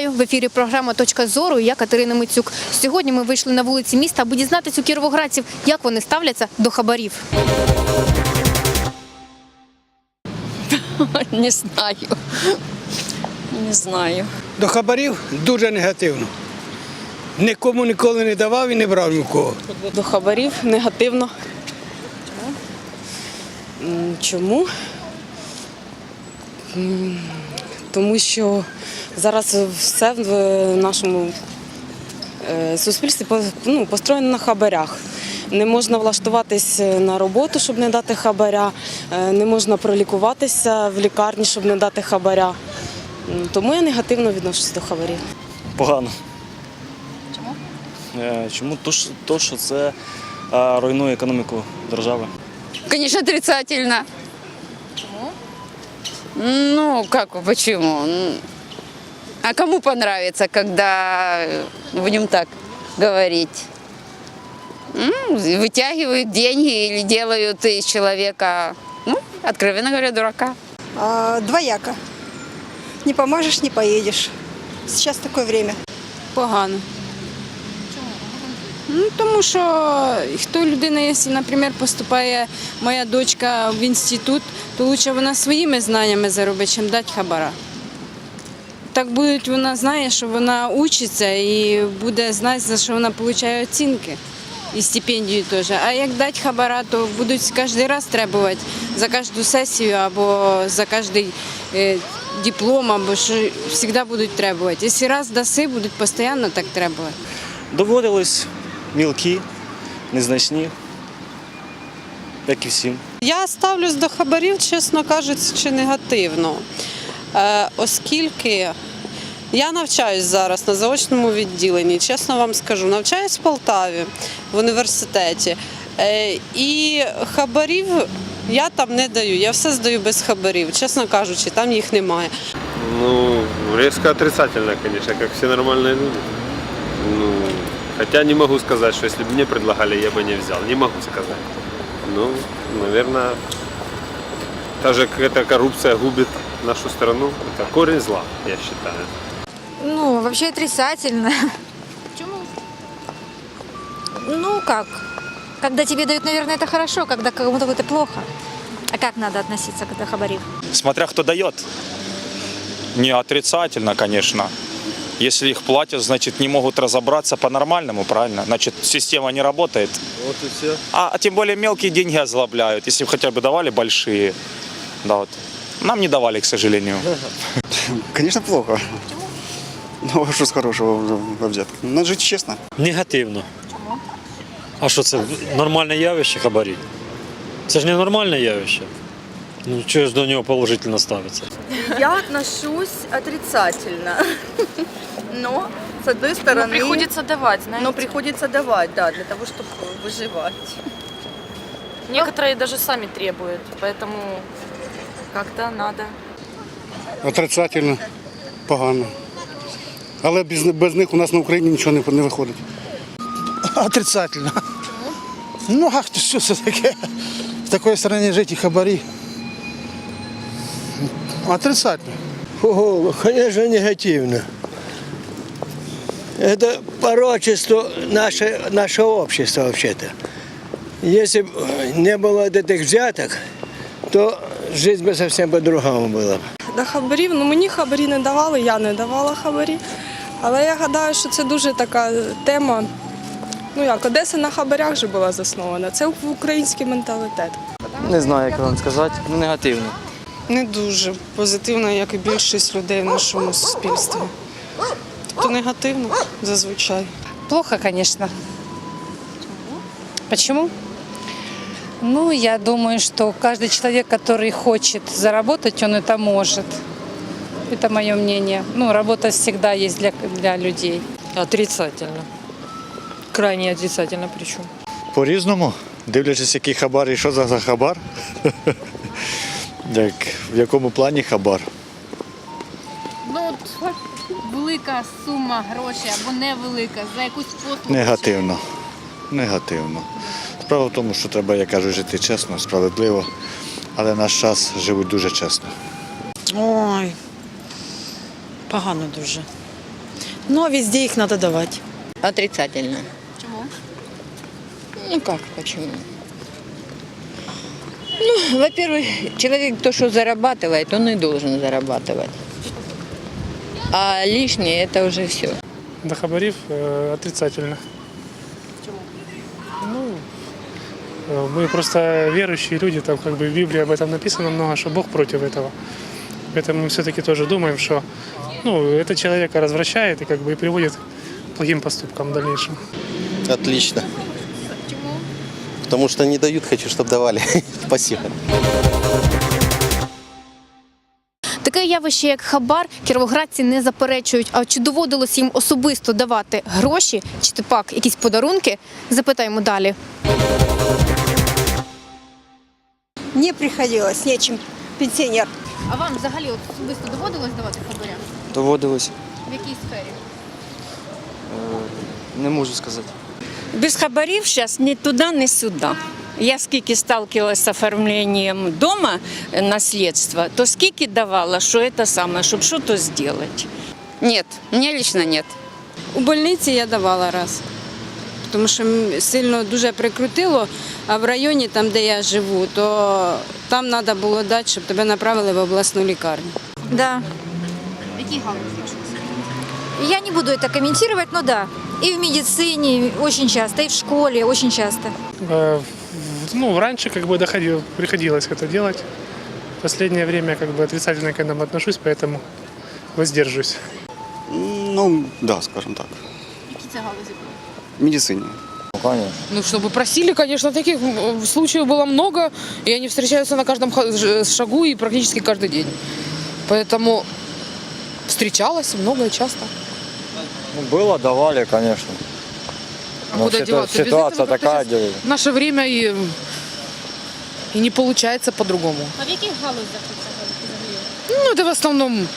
Вітаю в ефірі. Програма Точка зору. Я Катерина Мицюк. Сьогодні ми вийшли на вулиці міста, аби дізнатися у кіровоградців, як вони ставляться до хабарів. Не знаю. Не знаю. До хабарів дуже негативно. Нікому ніколи не давав і не брав ні в кого. До хабарів негативно. М, Чому? Тому що зараз все в нашому е, суспільстві ну, построєно на хабарях. Не можна влаштуватись на роботу, щоб не дати хабаря, е, не можна пролікуватися в лікарні, щоб не дати хабаря. Тому я негативно відношуся до хабарів. Погано. Чому? Чому? То, що- то, що це е, руйнує економіку держави. Конечно, отрицательно. Ну, как, почему? А кому понравится, когда будем так говорить? Вытягивают деньги или делают из человека, ну, откровенно говоря, дурака. А, двояко. Не поможешь, не поедешь. Сейчас такое время. Погано. Ну, тому що хто людина, якщо, наприклад, поступає моя дочка в інститут, то краще вона своїми знаннями заробить, чим дати хабара. Так буде, вона знає, що вона учиться і буде знати, за що вона отримує оцінки. І стипендію теж. А як дати хабара, то будуть кожен раз требувати за кожну сесію або за е, диплом, або що завжди будуть требувати. Якщо раз даси, будуть постійно так требувати. Доводились мілкі, незначні, як і всім. Я ставлюсь до хабарів, чесно кажучи, негативно, е, оскільки я навчаюсь зараз на заочному відділенні, чесно вам скажу, навчаюсь в Полтаві в університеті. Е, І хабарів я там не даю, я все здаю без хабарів, чесно кажучи, там їх немає. Ну, резко отрицательно, конечно, как все нормальные люди. Ну, хотя не могу сказать, что если бы мне предлагали, я бы не взял. Не могу сказать. Ну, наверное, та же эта коррупция губит нашу страну. Это корень зла, я считаю. Ну, вообще отрицательно. Почему? Ну, как? Когда тебе дают, наверное, это хорошо, когда кому-то это плохо. А как надо относиться к хабарив? Смотря кто дает. Не отрицательно, конечно. Если их платят, значит, не могут разобраться по-нормальному, правильно? Значит, система не работает. Вот и все. А, а тем более мелкие деньги озлобляют. Если бы хотя бы давали большие. Да, вот. Нам не давали, к сожалению. Конечно, плохо. Ну, а що з хорошого во взятку? Надо жити чесно. Негативно. Чому? А що це нормальне явище хабарі? Це ж не нормальне явище. Ну, чого ж до нього положительно ставиться? Я отношусь отрицательно. Но, с одной стороны... приходиться давати, знаєте. Но приходится давать, да, для того, чтобы выживать. Некоторые даже сами требуют, поэтому как-то надо. Отрицательно, погано. Але без, без них у нас на Україні нічого не, не виходить. Отрицательно. Ну, а що це таке? В такій країні жити і хабарі. Отрицательно. Ого, конечно, негативно. Это порочество наше, нашего общества вообще-то. Если бы не было вот этих взяток, то жизнь бы совсем по-другому была. До хабарів, ну мені хабарі не давали, я не давала хабарі. Але я гадаю, що це дуже така тема. Ну як, Одеса на хабарях же була заснована. Це український менталітет. Не знаю, як вам сказати. Ну, негативно. Не дуже позитивно, як і більшість людей в нашому суспільстві. Тобто негативно зазвичай. Плохо, конечно. Почему? Ну, я думаю, что каждый человек, который хочет заработать, он это может. Это мое мнение. Ну, работа всегда есть для, для людей. Отрицательно. Крайне отрицательно причем. По-різному, дивлячись, який хабар і що за, за хабар. Як, в якому плані хабар. Ну, от велика сума грошей або невелика за якусь послугу. Негативно. Негативно. Справа в тому, що треба, я кажу, жити чесно, справедливо, але наш час живуть дуже чесно. Ой, погано дуже. Ну, а везде их надо давать. Отрицательно. Чому? Ну как, почему? Ну, во-первых, человек то, что зарабатывает, он и должен зарабатывать. А лишнее это уже все. До хабарів е, отрицательно. Ну, э, мы просто верующие люди, там как бы в Библии об этом написано много, что Бог против этого. Поэтому мы все-таки тоже думаем, что ну, это человека развращает и как бы и приводит к плохим поступкам в дальнейшем. Отлично. Потому что не дают, хочу, чтобы давали. Спасибо. Таке явище, як хабар, кіровоградці не заперечують. А чи доводилось їм особисто давати гроші чи типак якісь подарунки? Запитаємо далі. Не приходилось, нечем. Пенсионер. А вам взагалі особисто доводилось давати хабаря? Доводилось. В якій сфері? Не можу сказати. Без хабарів зараз ні туди, ні сюди. Я скільки сталкивалась з оформленням дома е, наслідства, то скільки давала, що це саме, щоб щось зробити. Нет, мне лично нет. У больниці я давала раз. Тому що сильно дуже прикрутило, а в районі, там, де я живу, то там треба було дати, щоб тебе направили в обласну лікарню. Да. В якій галузі? Я не буду это комментировать, но да. И в медицине очень часто, и в школе очень часто. Э, Ну, раньше как бы доходило, приходилось это делать. В последнее время как бы отрицательно к этому отношусь, поэтому воздержусь. Ну, да, скажем так. В медицине. Конечно. Ну, чтобы просили, конечно, таких м, случаев было много, и они встречаются на каждом ж- шагу и практически каждый день. Поэтому встречалась много и часто. Ну, было, давали, конечно. А куда деваться? Без ситуация этого как-то такая, щас. В наше время и, и не получается по-другому. А в яких галузях це взагалі? Ну, это в основном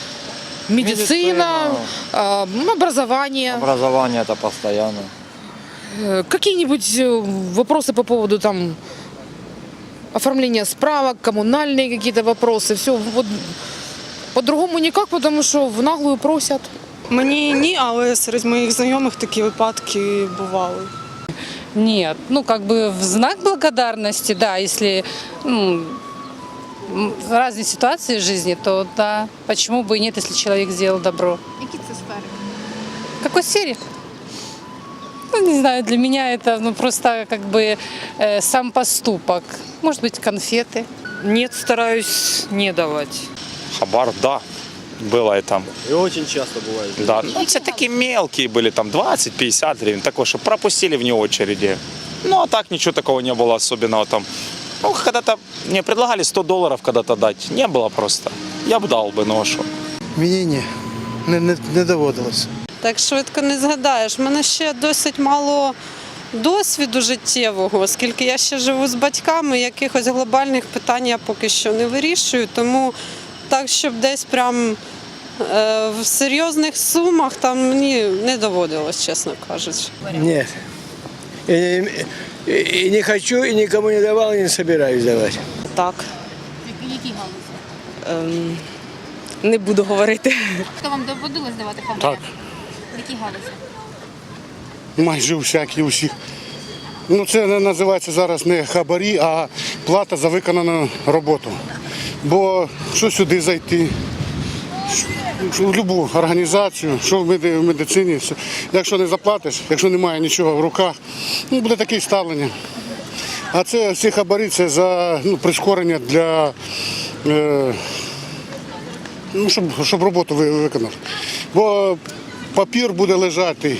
медицина, а, м, образование, Образование это постоянно. э, какие-нибудь э, вопросы по поводу там оформления справок, коммунальные какие-то вопросы. Все, вот по-другому никак, потому что в наглую просят. Мені ні, але серед моїх знайомих такі випадки бували. Нет, ну как бы в знак благодарности, да, если ну, м, в разные ситуации в жизни, то да, почему бы и нет, если человек сделал добро. Які це сфери? В какой сфере? Ну, не знаю, для меня это ну, просто как бы э, сам поступок. Может быть, конфеты. Нет, стараюсь не давать. Хабар, да, было это. И очень часто бывает. Да, ну, все такие мелкие были, там 20-50 гривен, такое, что пропустили вне очереди. Ну, а так ничего такого не было особенного там. Ну, когда-то мне предлагали 100 долларов когда-то дать, не было просто. Я бы дал бы, ну а что. Мені ні. Не, не, не доводилось. Так швидко не згадаєш. У мене ще досить мало досвіду життєвого, оскільки я ще живу з батьками, якихось глобальних питань я поки що не вирішую. Тому так, щоб десь прям е, в серйозних сумах там мені не доводилось, чесно кажучи. Нет. И, не- и- и не хочу, и никому не давал, и не собираюсь давать. Так, В якій галузі? ем, не буду говорити. Хто вам доводилось давати хабаря? Так. В якій галузі? Майже всякі усіх. Ну, це не називається зараз не хабарі, а плата за виконану роботу. Бо що сюди зайти, в будь-яку організацію, що в медицині, якщо не заплатиш, якщо немає нічого в руках, ну, буде таке ставлення. А це всі хабарі це за ну, прискорення для. Е, ну, щоб, щоб роботу ви- виконати. Бо папір буде лежати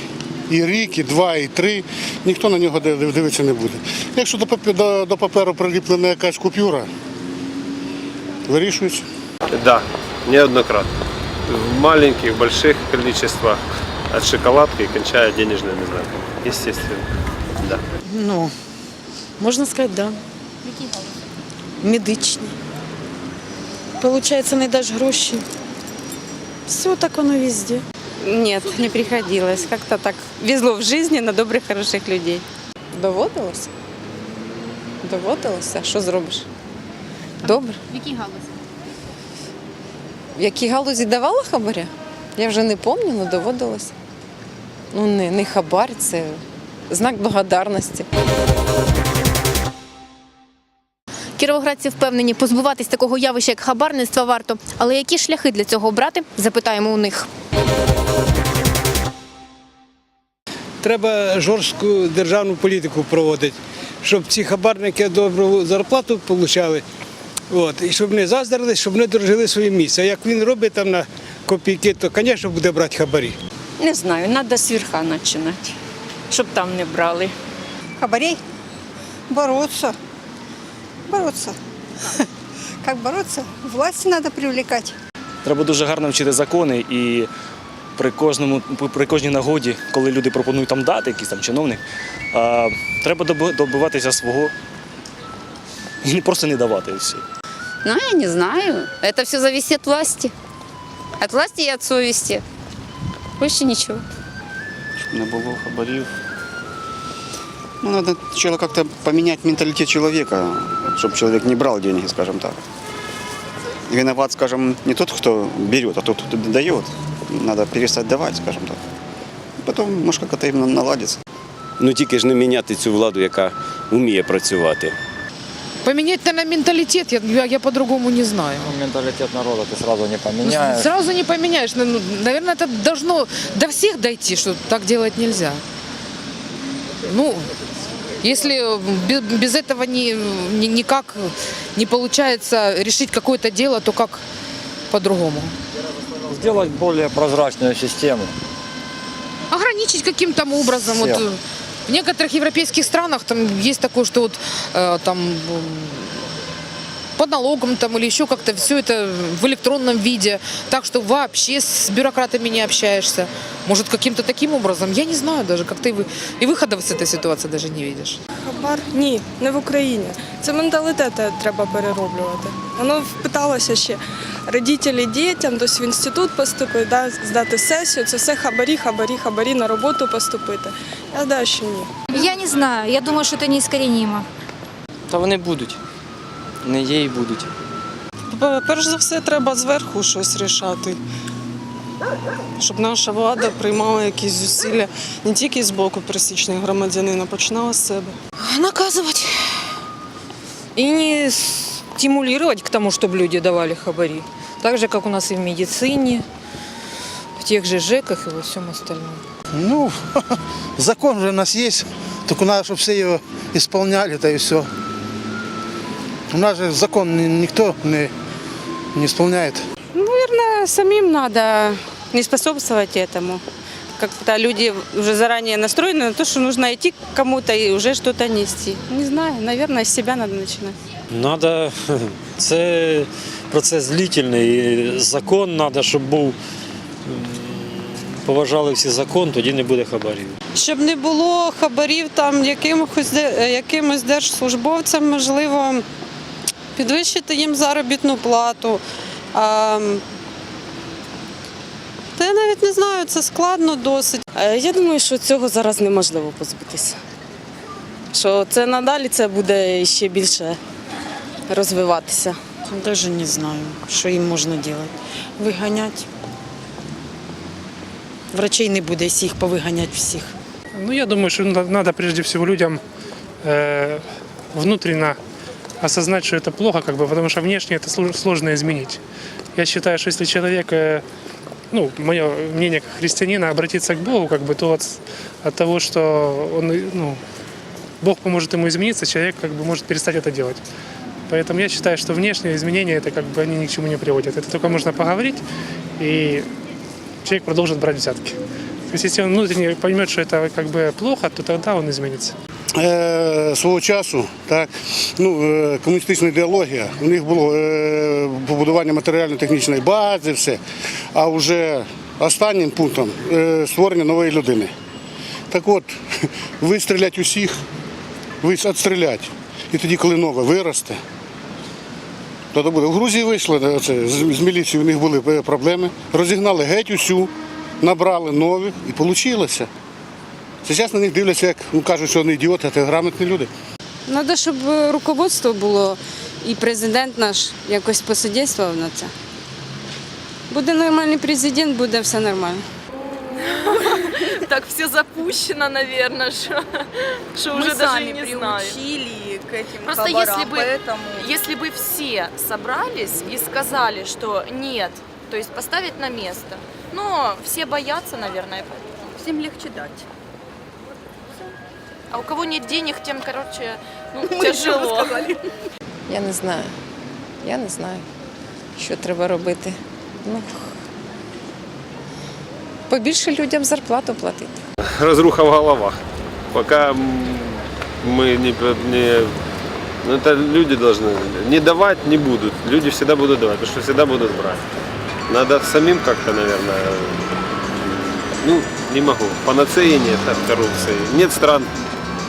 і рік, і два, і три, ніхто на нього дивитися не буде. Якщо до паперу приліплена якась купюра, вирішується. Да, неоднократно. В маленьких, больших количествах. От шоколадки и кончая денежными знаками. Естественно. Да. Ну, можна сказати, да. В якій галузі? Медичні. Получається, не даш гроші. Все так воно везде. Нет, не приходилось. Как-то так везло в жизни на добрых, хороших людей. Доводилося? Доводилося. Що зробиш? Добре. В якій галузі? В якій галузі давала хабаря? Я вже не пам'ятаю, але доводилось. Ну, не, не хабар, це знак благодарності. Кіровоградці впевнені, позбуватись такого явища, як хабарництва варто. Але які шляхи для цього обрати, запитаємо у них. Треба жорстку державну політику проводити, щоб ці хабарники добру зарплату отримали. От, і щоб не заздрили, щоб не дорожили своє місце. А як він робить там на копійки, то, звісно, буде брати хабарі. Не знаю, треба з верха починати, щоб там не брали. Хабарей? Бороться. Бороться. Как бороться? Власти надо привлекать. Треба дуже гарно вчити закони і при кожному при кожній нагоді, коли люди пропонують там дати, якийсь там чиновник, треба доби- добиватися свого і просто не давати все. Ну, я не знаю. Это все зависит от власти. От власти и от совести. Больше ничего. Щоб не було хабарів. Ну, надо сначала как-то поменять менталитет человека, чтобы человек не брал деньги, скажем так. Виноват, скажем, не тот, кто берет, а тот, кто дает. Надо перестать давать, скажем так. Потом, может, как-то именно наладится. Ну тільки ж не міняти цю владу, яка вміє працювати. Поменять, наверное, менталитет, я, я, я по-другому не знаю. Ну, менталитет народа ты сразу не Ну, поменяешь. Сразу не поменяешь. Ну, наверное, это должно до всех дойти, что так делать нельзя. Ну, если без, этого ни, ни- никак не получается решить какое-то дело, то как по-другому? Сделать более прозрачную систему. ограничить каким-то образом. Вот, Всех. э, в некоторых европейских странах там есть такое, что вот э, там м, по налогам там или еще как-то все это в электронном виде, так что вообще с бюрократами не общаешься. Может каким-то таким образом, я не знаю даже, как ты вы и выхода с этой ситуации даже не видишь. Хабар? Ні, не в Україні. Це менталітет треба перероблювати. Воно впиталося ще родителі дітям, десь в інститут поступити, да, здати сесію. Це все хабарі, хабарі, хабарі на роботу поступити. Я гадаю, що ні. Я не знаю, я думаю, что это неискоренимо. Та вони будуть. Не є і будуть. Перш за все, треба зверху щось рішати. Щоб наша влада приймала якісь зусилля не тільки з боку пересічних громадянин, а починала з себе. Наказывать. И не стимулировать к тому, чтобы люди давали хабари. Так же, как у нас и в медицине, в тех же ЖЭКах и во всем остальном. Ну, закон же у нас есть, только надо, чтобы все его исполняли, да и все. У нас же закон ни- никто не, не исполняет. Наверное, самим надо не способствовать этому. Как-то люди уже заранее настроены на то, что нужно идти к кому-то и уже что-то нести. Не знаю, наверное, с себя надо начинать. Надо, це процес длительний. Закон треба, щоб був. Поважали всі закон, тоді не буде хабарів. Щоб не було хабарів там якимось, якимось держслужбовцям, можливо, підвищити їм заробітну плату А, та я навіть не знаю, це складно досить. Е, Я думаю, що цього зараз неможливо позбутися. Що це надалі це буде ще більше розвиватися. Даже не знаю, что им можно делать. Выгонять. Врачей не буде, если их повыгонять всех. Ну, я думаю, что надо, надо прежде всего людям э, внутренно осознать, что это плохо, как бы, потому что внешне это слож- сложно изменить. Я считаю, что если человек, э, ну, мое мнение как христианина, обратиться к Богу, как бы, то от, от того, что он, ну, Бог поможет ему измениться, человек как бы может перестать это делать. Поэтому я считаю, что внешние изменения, это как бы они ни к чему не приводят. Это только можно поговорить, и человек продолжит брать взятки. То есть, если он внутренне поймет, что это как бы плохо, то тогда он изменится. Е, свого часу так, ну, е, комуністична ідеологія, у них було е, побудування матеріально-технічної бази, все. А вже останнім пунктом створення нової людини. Так от, вистрілять усіх, відстрілять. І тоді, коли нове виросте, то то буде. В Грузії вийшли це, з, міліції, у них були проблеми. Розігнали геть усю, набрали нових і вийшло. Зараз на них дивляться, як ну, кажуть, що вони ідіоти, а це грамотні люди. Треба, щоб руководство було і президент наш якось посодействував на це. Буде нормальний президент, буде все нормально. так все запущено, наверное, что, что Мы уже даже сами и не знаю. приучили к этим Просто хабарам, если бы, поэтому... если бы все собрались и сказали, что нет, то есть поставить на место, но все боятся, наверное, Всем легче дать. А у кого нет денег, тем, короче, ну, тяжело. сказали? Я не знаю. Я не знаю, що треба робити. Ну, побільше людям зарплату платити. разруха в головах. Пока м, мы не, не ну, это люди должны не давать не будут. Люди всегда будут давать, потому что всегда будут брать. Надо самим как-то, наверное, ну, не могу. Панацеи нет от коррупции. Нет стран,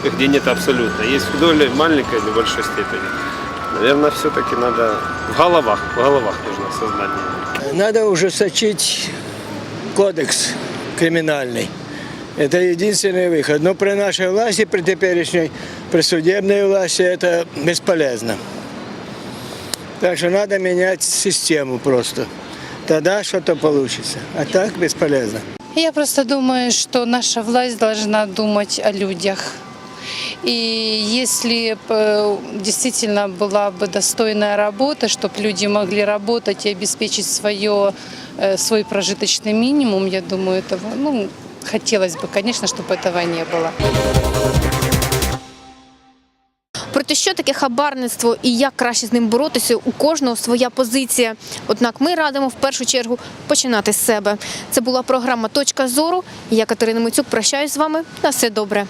где нет абсолютно. Есть в доли маленькой или большой степени. Наверное, все-таки надо в головах, в головах нужно сознание. Надо ужесточить кодекс криминальный. Это единственный выход. Но при нашей власти, при теперешней, при судебной власти это бесполезно. Так что надо менять систему просто. Тогда что-то получится. А так бесполезно. Я просто думаю, что наша власть должна думать о людях. И если б, э, действительно была бы достойная работа, чтобы люди могли работать и обеспечить свое, э, свой прожиточный минимум, я думаю, этого, ну, хотелось бы, конечно, чтобы этого не было. Проте що таке хабарництво і як краще з ним боротися, у кожного своя позиція. Однак ми радимо в першу чергу починати з себе. Це була програма Точка зору. Я Катерина Мицюк прощаюсь з вами. На все добре.